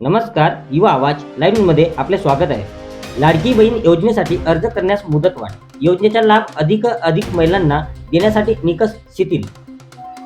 नमस्कार युवा आवाज लाईव्हमध्ये आपले स्वागत आहे. लाडकी बहीण योजनेसाठी अर्ज करण्यास मुदतवाढ योजनेचा लाभ अधिक अधिक महिलांना देण्यासाठी निकष शिथिल.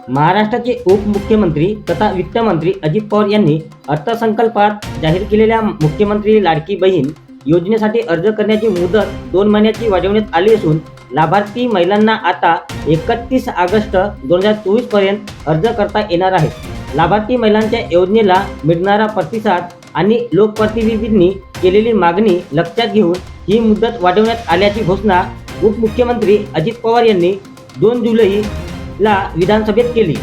महाराष्ट्राचे उपमुख्यमंत्री तथा वित्तमंत्री अजित पवार यांनी अर्थसंकल्पात जाहीर केलेल्या मुख्यमंत्री लाडकी बहीण योजनेसाठी अर्ज करण्याची मुदत दोन महिन्याची वाढवण्यात आली असून लाभार्थी महिलांना आता एकतीस ऑगस्ट दोन हजार चोवीसपर्यंत अर्ज करता येणार आहे. लाभार्थी महिलांच्या योजनेला मिळणारा प्रतिसाद आणि लोकप्रतिनिधींनी केलेली मागणी लक्षात घेऊन ही मुदत वाढवण्यात आल्याची घोषणा उपमुख्यमंत्री अजित पवार यांनी दोन जुलैला विधानसभेत केली.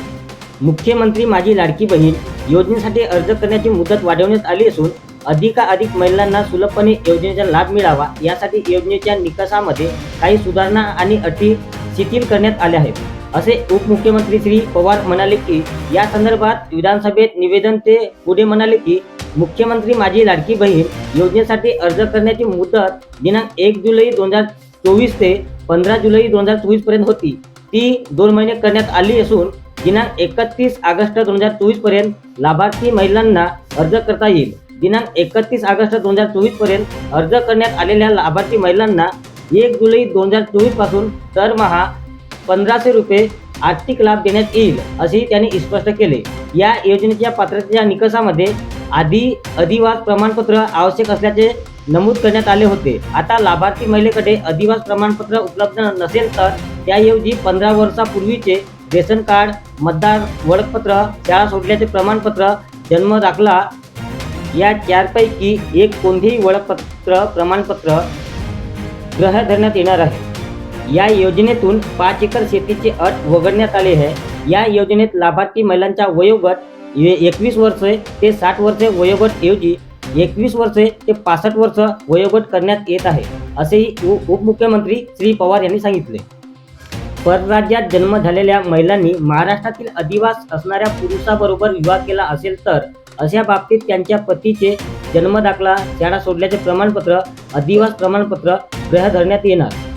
मुख्यमंत्री माझी लाडकी बहीण योजनेसाठी अर्ज करण्याची मुदत वाढवण्यात आली असून अधिकाधिक महिलांना सुलभपणे योजनेचा लाभ मिळावा यासाठी योजनेच्या निकषामध्ये काही सुधारणा आणि अटी शिथिल करण्यात आल्या आहेत. असे उपमुख्यमंत्री श्री पवार म्हणाले की या संदर्भात विधानसभेत निवेदन ते पुढे म्हणाले की मुख्यमंत्री माझी लाडकी बहीण योजनेसाठी अर्ज करण्याची मुदत दिनांक एक जुलै दोन हजार चोवीस ते पंधरा जुलै दोन हजार चोवीसपर्यंत होती. ती दोन महिने करण्यात आली असून दिनांक एकतीस ऑगस्ट दोन हजार चोवीसपर्यंत लाभार्थी महिलांना अर्ज करता येईल. दिनांक एकतीस ऑगस्ट दोन हजार चोवीसपर्यंत अर्ज करण्यात आलेल्या लाभार्थी महिलांना एक जुलै दोन हजार चोवीसपासून दरमहा पंधराशे रुपये आर्थिक लाभ देण्यात येईल असेही त्यांनी स्पष्ट केले. या योजनेच्या पात्रतेच्या निकषामध्ये आधी अधिवास प्रमाणपत्र आवश्यक असल्याचे नमूद करण्यात आले होते. आता लाभार्थी महिलेकडे अधिवास प्रमाणपत्र उपलब्ध नसेल तर त्याऐवजी पंधरा वर्षापूर्वीचे रेशन कार्ड मतदार ओळखपत्र शाळा सोडल्याचे प्रमाणपत्र जन्म दाखला या चारपैकी एक कोणतेही ओळखपत्र प्रमाणपत्र ग्रह धरण्यात येणार आहे. या योजनेतून पाच एकर शेतीची अट वगळण्यात आली आहे. या योजनेत लाभार्थी महिलांचा वयोगट एकवीस वर्षे ते साठ वर्षे वयोगट ऐवजी एकवीस वर्षे ते पासष्ट वर्ष वयोगट करण्यात येत आहे असेही उपमुख्यमंत्री श्री पवार यांनी सांगितले. परराज्यात जन्म झालेल्या महिलांनी महाराष्ट्रातील अधिवास असणाऱ्या पुरुषाबरोबर विवाह केला असेल तर अशा बाबतीत त्यांच्या पतीचे जन्मदाखला शाळा सोडल्याचे प्रमाणपत्र अधिवास प्रमाणपत्र ग्रह धरण्यात येणार.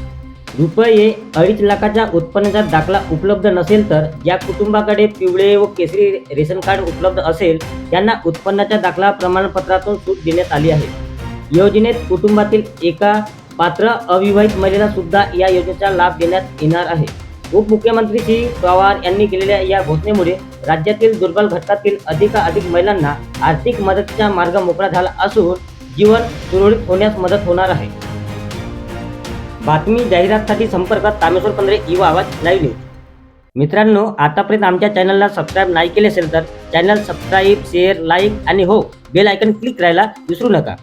रुपये अडीच लाखाच्या उत्पन्नाचा दाखला उपलब्ध नसेल तर ज्या कुटुंबाकडे पिवळे व केसरी रेशन कार्ड उपलब्ध असेल त्यांना उत्पन्नाच्या दाखला प्रमाणपत्रातून सूट देण्यात आली आहे. योजनेत कुटुंबातील एका पात्र अविवाहित महिलेला सुद्धा या योजनेचा लाभ देण्यात येणार आहे. उपमुख्यमंत्री श्री पवार यांनी केलेल्या या घोषणेमुळे राज्यातील दुर्बल घटकातील अधिकाधिक महिलांना आर्थिक मदतीचा मार्ग मोकळा झाला असून जीवन सुरळीत होण्यास मदत होणार आहे. बातमी जाहिरातसाठी संपर्कात तामेश्वर पंधरे युवा आवाज लाईव्ह न्यूज मित्रांनो आतापर्यंत आमच्या चॅनलला सबस्क्राईब नाही केले असेल तर चॅनल सबस्क्राईब शेअर लाईक आणि हो बेल आयकन क्लिक करायला विसरू नका.